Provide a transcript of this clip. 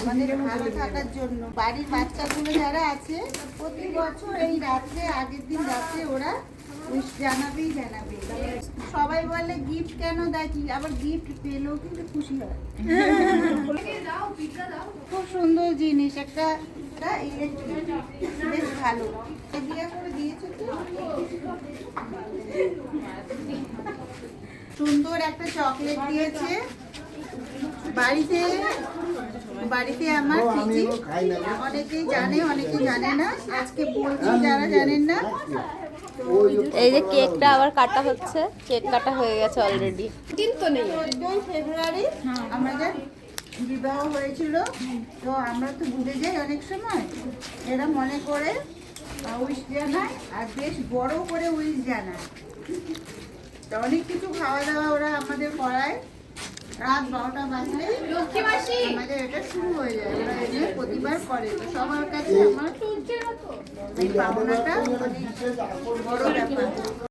আমাদের ভালো থাকার জন্য। বাড়ির বাচ্চাগুলো যারা আছে, প্রতি বছর এই রাত্রে, আগের দিন রাত্রে ওরা জানাবেই জানাবে। সবাই বলে গিফট কেন দেয় আবার গিফট পেলেও কিন্তু খুশি হয়। সুন্দর জিনিস একটা একটা বেশ ভালো। বিয়ে করে দিয়েছে তো? সুন্দর একটা চকলেট দিয়েছে। বাড়িতে বাড়িতে আমার ফিজি অনেকেই জানে অনেকেই জানে না। আজকে বলছি যারা জানেন না। এই যে কেকটা আবার কাটা হচ্ছে কেক কাটা হয়ে গেছে অলরেডি চোদ্দই ফেব্রুয়ারি আমাদের বিবাহ হয়েছিল তো আমরা তো ভুলে যাই অনেক সময়। এরা মনে করে উইশ জানায় আর বেশ বড় করে উইশ জানায়। তো অনেক কিছু খাওয়া দাওয়া ওরা আমাদের করায়। রাত বারোটা বাজলে আমাদের এটা শুরু হয়ে যায়। ওরা এনে প্রতিবার করে। তো সবার কাছে আমার এই পাওনাটা অনেক বড় ব্যাপার।